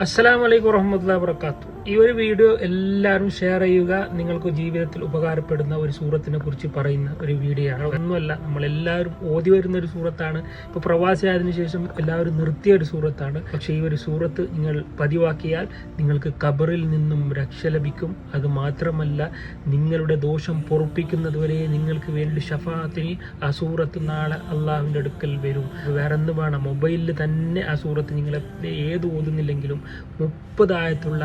അസ്സലാം വലൈക്കും വറഹമത്തുള്ള വർക്കാത്തു ഈ ഒരു വീഡിയോ എല്ലാവരും ഷെയർ ചെയ്യുക. നിങ്ങൾക്ക് ജീവിതത്തിൽ ഉപകാരപ്പെടുന്ന ഒരു സൂറത്തിനെ കുറിച്ച് പറയുന്ന ഒരു വീഡിയോ ആണ് ഒന്നുമല്ല നമ്മളെല്ലാവരും ഓതി വരുന്ന ഒരു സൂറത്താണ്. ഇപ്പോൾ പ്രവാസിയായതിനു ശേഷം എല്ലാവരും നിർത്തിയ ഒരു സൂറത്താണ്. പക്ഷേ ഈ ഒരു സൂറത്ത് നിങ്ങൾ പതിവാക്കിയാൽ നിങ്ങൾക്ക് കബറിൽ നിന്നും രക്ഷ ലഭിക്കും. അത് മാത്രമല്ല നിങ്ങളുടെ ദോഷം പൊറുപ്പിക്കുന്നതുവരെ നിങ്ങൾക്ക് വേണ്ടി ഷഫാത്തിന് ആ സൂറത്ത് നാളെ അള്ളാഹുവിന്റെ അടുക്കൽ വരും. വേറെ എന്ത് വേണം മൊബൈലിൽ തന്നെ ആ സൂറത്ത് നിങ്ങൾ ഏത് ഓതുന്നില്ലെങ്കിലും മുപ്പതായത്തുള്ള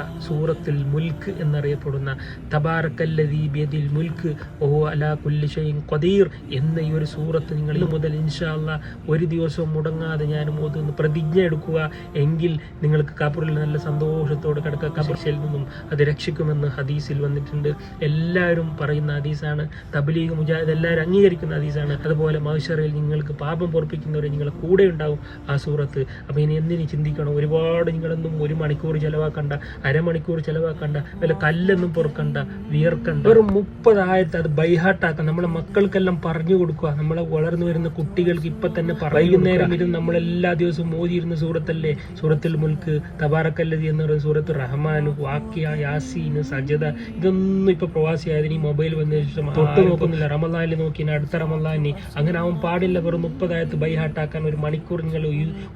സൂറത്തിൽ മുൽക്ക് എന്നറിയപ്പെടുന്ന തബാറക്കല്ലദീ ബിയദിൽ മുൽക്ക് ഓ അലാ കുല്ലിഷയും കൊതീർ എന്ന ഈ ഒരു സൂറത്ത് നിങ്ങൾ മുതൽ ഇൻഷാല്ല ഒരു ദിവസവും മുടങ്ങാതെ ഞാൻ ഓതുന്ന പ്രതിജ്ഞ എടുക്കുക എങ്കിൽ നിങ്ങൾക്ക് കബറിൽ നല്ല സന്തോഷത്തോടെ കിടക്കുക. കബർശയിൽ നിന്നും അത് രക്ഷിക്കുമെന്ന് ഹദീസിൽ വന്നിട്ടുണ്ട്. എല്ലാവരും പറയുന്ന ഹദീസാണ്. തബ്ലീഗ് മുജാഹിദ് എല്ലാവരും അംഗീകരിക്കുന്ന ഹദീസാണ്. അതുപോലെ മഹഷറയിൽ നിങ്ങൾക്ക് പാപം പൊറപ്പിക്കുന്നവരെ നിങ്ങളെ കൂടെ ഉണ്ടാവും ആ സൂറത്ത്. അപ്പോൾ ഇനി എന്തിനു ചിന്തിക്കണം? ഒരുപാട് നിങ്ങളെന്നും ഒരു മണിക്കൂർ ചിലവാക്കണ്ട. അരമണിക്കൂർ ചിലവാക്കണ്ട വല്ല കല്ലൊന്നും പൊറുക്കണ്ട വിയർക്കണ്ട. ഒരു മുപ്പതായത്ത് അത് ബൈഹാട്ടാക്കാം നമ്മളെ മക്കൾക്കെല്ലാം പറഞ്ഞു കൊടുക്കുക. നമ്മളെ വളർന്നു വരുന്ന കുട്ടികൾക്ക് ഇപ്പൊ തന്നെ വൈകുന്നേരം ഇരുന്ന് നമ്മളെല്ലാ ദിവസവും മോദിയിരുന്ന സൂറത്തല്ലേ? സൂറത്തിൽ മുൽക്ക് തബാറക്കല്ലതി എന്ന് പറയുന്ന സൂറത്ത് റഹ്മാൻ വാക്യ യാസീൻ സജദ ഇതൊന്നും ഇപ്പൊ പ്രവാസിയായതിന് ഈ മൊബൈൽ വന്നതിന് ശേഷം തൊട്ട് നോക്കുന്നില്ല. റമദാനിൽ നോക്കിയാൽ അടുത്ത റമദാനി അങ്ങനെ ആവും പാടില്ല. വെറും മുപ്പതായത്ത് ബൈഹാട്ടാക്കാൻ ഒരു മണിക്കൂർ നിങ്ങൾ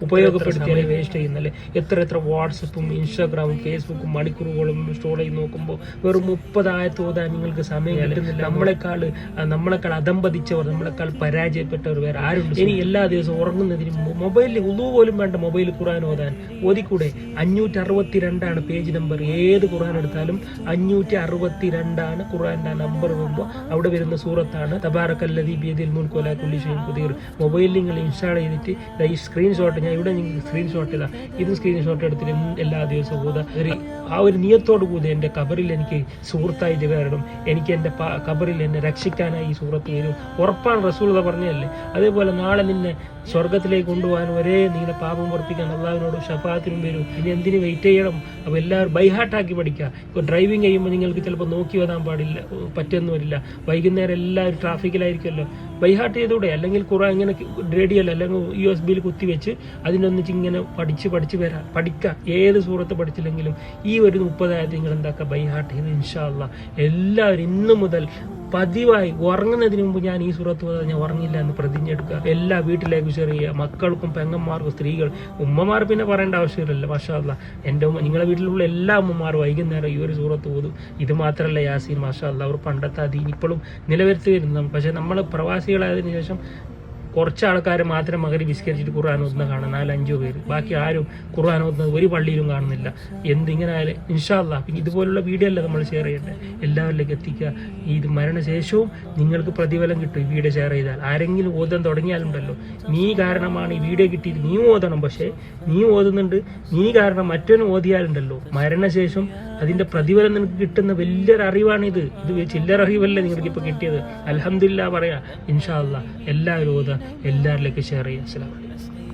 ഉപയോഗപ്പെടുത്തിയാലേ വേസ്റ്റ് ചെയ്യുന്നല്ലേ? എത്ര എത്ര വാട്സപ്പും ഇൻസ്റ്റാഗ്രാമും ഫേസ്ബുക്കും മണിക്കൂറുകളും സ്റ്റോർ ചെയ്ത് നോക്കുമ്പോൾ വെറും മുപ്പതായത്ത് ഓതാൻ നിങ്ങൾക്ക് സമയം കിട്ടുന്നില്ല. നമ്മളെക്കാൾ നമ്മളെക്കാൾ അതമ്പതിച്ചവർ നമ്മളെക്കാൾ പരാജയപ്പെട്ടവർ വേറെ ആരും ഇനി എല്ലാ ദിവസവും ഉറങ്ങുന്നതിന് മൊബൈലിൽ ഉതു പോലും വേണ്ട മൊബൈൽ ഖുറാൻ ഓതാൻ. ഓതിക്കൂടെ? അഞ്ഞൂറ്റി അറുപത്തി രണ്ടാണ് പേജ് നമ്പർ. ഏത് ഖുറാൻ എടുത്താലും അഞ്ഞൂറ്റി അറുപത്തി രണ്ടാണ് ഖുറാന്റെ നമ്പർ വരുമ്പോൾ അവിടെ വരുന്ന സൂറത്താണ്. തബാറക്കല്ലതി ബിയതിൽ മുൻകോല കുല്ലി ഷെയ്ൻ പുതിയ മൊബൈലിൽ നിങ്ങൾ ഇൻസ്റ്റാൾ ചെയ്തിട്ട് ഈ സ്ക്രീൻഷോട്ട് ഞാൻ ഇവിടെ നിങ്ങൾക്ക് സ്ക്രീൻഷോട്ട് ഇതാ ഇത് സ്ക്രീൻഷോട്ട് എടുത്തിട്ട് എല്ലാ ദിവസവും ഓതാ. ഒരു ആ ഒരു നിയത്തോട് കൂടി എന്റെ കബറിൽ എനിക്ക് സുഹൃത്തായി വരണം. എനിക്ക് എന്റെ കബറിൽ എന്നെ രക്ഷിക്കാനായി ഈ സൂറത്ത് വരും. ഉറപ്പാണ് റസൂളത പറഞ്ഞതല്ലേ? അതേപോലെ നാളെ നിന്നെ സ്വർഗത്തിലേക്ക് കൊണ്ടുപോകാൻ ഒരേ നീല പാപം ഉറപ്പിക്കാൻ അള്ളാഹിനോട് ഷഫാത്തിനും വരും. ഇനി എന്തിന് വെയിറ്റ് ചെയ്യണം? അപ്പോൾ എല്ലാവരും ബൈഹാട്ടാക്കി പഠിക്കുക. ഇപ്പോൾ ഡ്രൈവിംഗ് ചെയ്യുമ്പോൾ നിങ്ങൾക്ക് ചിലപ്പോൾ നോക്കി വരാൻ പാടില്ല പറ്റുമെന്ന് വരില്ല. വൈകുന്നേരം എല്ലാവരും ട്രാഫിക്കിലായിരിക്കുമല്ലോ ബൈഹാട്ട് ചെയ്തൂടെ അല്ലെങ്കിൽ കുറേ ഇങ്ങനെ റേഡിയോയിൽ അല്ലെങ്കിൽ യു എസ് ബിയിൽ കുത്തിവെച്ച് അതിനൊന്നിച്ച് ഇങ്ങനെ പഠിച്ച് പഠിച്ച് വരാം പഠിക്കുക ഏത് സൂറത്ത് പഠിച്ചില്ലെങ്കിലും ഈ ഒരു മുപ്പതായത് നിങ്ങൾ എന്താക്കുക ബൈഹാർട്ട് ചെയ്ത് ഇൻഷാല്ല എല്ലാവരും ഇന്നു മുതൽ പതിവായി ഉറങ്ങുന്നതിന് മുമ്പ് ഞാൻ ഈ സുഹൃത്ത് ഞാൻ ഉറങ്ങില്ല എന്ന് പ്രതിജ്ഞ എടുക്കുക. എല്ലാ വീട്ടിലേക്ക് ഷെയർ ചെയ്യുക. മക്കൾക്കും പെങ്ങന്മാർക്കും സ്ത്രീകൾ ഉമ്മമാർ പിന്നെ പറയേണ്ട ആവശ്യമില്ലല്ലോ മാഷാല്ല എന്റെ ഉമ്മ നിങ്ങളുടെ വീട്ടിലുള്ള എല്ലാ ഉമ്മമാരും വൈകുന്നേരം ഈ ഒരു സുഹൃത്ത് പോതും ഇത് മാത്രമല്ല യാസീൻ മാഷാല്ല അവർ പണ്ടത്തെ അതീൻ ഇപ്പോഴും നിലനിർത്തി വരുന്നതാണ് പക്ഷേ നമ്മൾ പ്രവാസികളായതിനു ശേഷം കുറച്ച് ആൾക്കാർ മാത്രം മകരി വിസ്കരിച്ചിട്ട് ഖുർആൻ ഓതുന്ന കാണാം. നാലഞ്ചോ പേര്. ബാക്കി ആരും ഖുർആൻ ഓതുന്നത് ഒരു പള്ളിയിലും കാണുന്നില്ല. എന്തിങ്ങനെ ആയാലും ഇൻഷാല്ല പിന്നെ ഇതുപോലുള്ള വീഡിയോ അല്ല നമ്മൾ ഷെയർ ചെയ്യേണ്ടത് എല്ലാവരിലേക്ക് എത്തിക്കുക. ഇത് മരണശേഷവും നിങ്ങൾക്ക് പ്രതിഫലം കിട്ടും ഈ വീഡിയോ ഷെയർ ചെയ്താൽ. ആരെങ്കിലും ഓതാൻ തുടങ്ങിയാലുണ്ടല്ലോ. നീ കാരണമാണ് ഈ വീഡിയോ കിട്ടിയിട്ട് നീ ഓതണം. പക്ഷേ നീ ഓതുന്നുണ്ട്. നീ കാരണം മറ്റൊന്ന് ഓതിയാലുണ്ടല്ലോ. മരണശേഷം അതിന്റെ പ്രതിഫലം നിനക്ക് കിട്ടുന്ന വലിയൊരു അറിവാണിത്. ഇത് ചില്ലറ അറിവല്ല നിങ്ങൾക്ക് ഇപ്പൊ കിട്ടിയത്? അലഹമില്ല പറയാ. ഇൻഷാ അല്ലാ എല്ലാവരും എല്ലാവരിലേക്ക് ഷെയർ ചെയ്യാം. അസ്സലാമു അലൈക്കും.